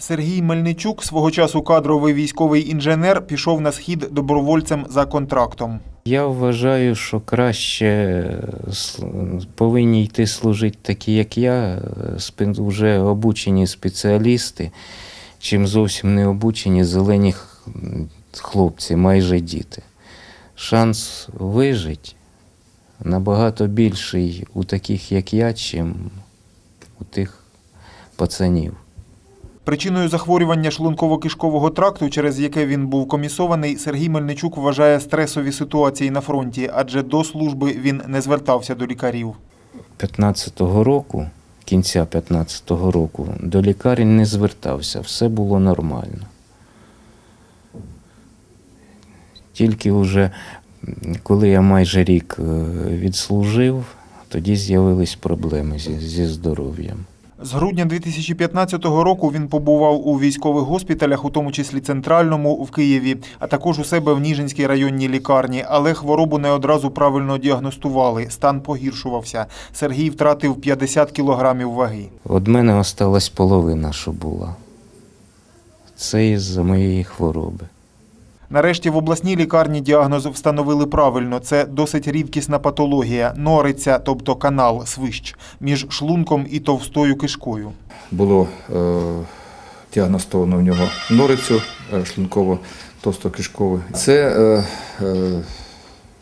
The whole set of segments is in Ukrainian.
Сергій Мельничук, свого часу кадровий військовий інженер, пішов на схід добровольцем за контрактом. Я вважаю, що краще е, повинні йти служити такі, як я, е, вже обучені спеціалісти, чим зовсім не обучені зелені хлопці, майже діти. Шанс вижити набагато більший у таких, як я, чим у тих пацанів. Причиною захворювання шлунково-кишкового тракту, через яке він був комісований, Сергій Мельничук вважає стресові ситуації на фронті, адже до служби він не звертався до лікарів. 15-го року, кінця 15-го року, до лікарень не звертався, все було нормально. Тільки вже коли я майже рік е, відслужив, тоді з'явились проблеми зі, зі здоров'ям. З грудня 2015 року він побував у військових госпіталях, у тому числі центральному в Києві, а також у себе в Ніжинській районній лікарні. Але хворобу не одразу правильно діагностували. Стан погіршувався. Сергій втратив 50 кілограмів ваги. От мене осталась половина, що була. Це із-за моєї хвороби. Нарешті в обласній лікарні діагноз встановили правильно. Це досить рідкісна патологія нориця, тобто канал свищ між шлунком і товстою кишкою. було е, діагностовано в нього норицю е, шлунково товстокишкову. Це е, е,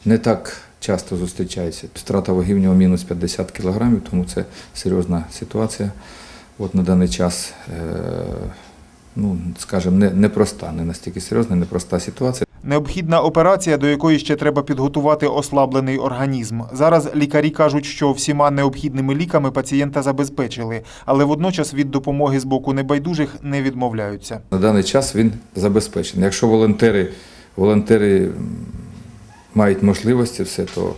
не так часто зустрічається. Втрата ваги в нього мінус 50 кг, тому це серйозна ситуація. От на даний час, е, ну, скажімо, не, непроста, не настільки серйозна, непроста ситуація. Необхідна операція, до якої ще треба підготувати ослаблений організм. Зараз лікарі кажуть, що всіма необхідними ліками пацієнта забезпечили, але водночас від допомоги з боку небайдужих не відмовляються. На даний час він забезпечений. Якщо волонтери, волонтери мають можливості все, то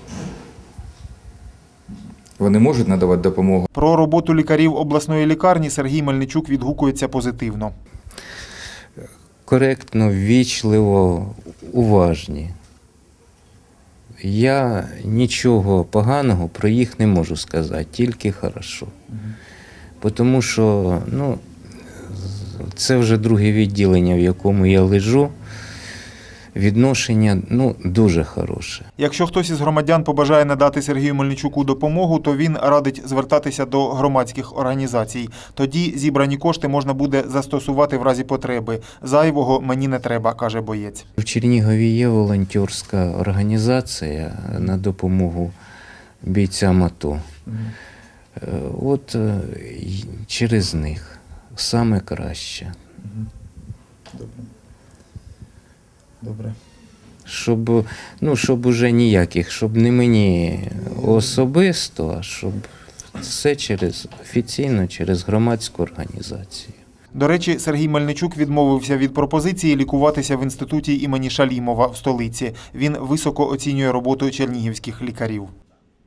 вони можуть надавати допомогу. Про роботу лікарів обласної лікарні Сергій Мельничук відгукується позитивно. Коректно, ввічливо, уважні. Я нічого поганого про їх не можу сказати, тільки хорошо. Тому що ну, це вже друге відділення, в якому я лежу. Відношення ну, дуже хороше. Якщо хтось із громадян побажає надати Сергію Мельничуку допомогу, то він радить звертатися до громадських організацій. Тоді зібрані кошти можна буде застосувати в разі потреби. Зайвого мені не треба, каже боєць. В Чернігові є волонтерська організація на допомогу бійцям АТО. Е, От е, через них саме краще. Добре. Добре. Щоб, ну, щоб уже ніяких, щоб не мені особисто, а щоб все через офіційно, через громадську організацію. До речі, Сергій Мельничук відмовився від пропозиції лікуватися в інституті імені Шалімова в столиці. Він високо оцінює роботу чернігівських лікарів.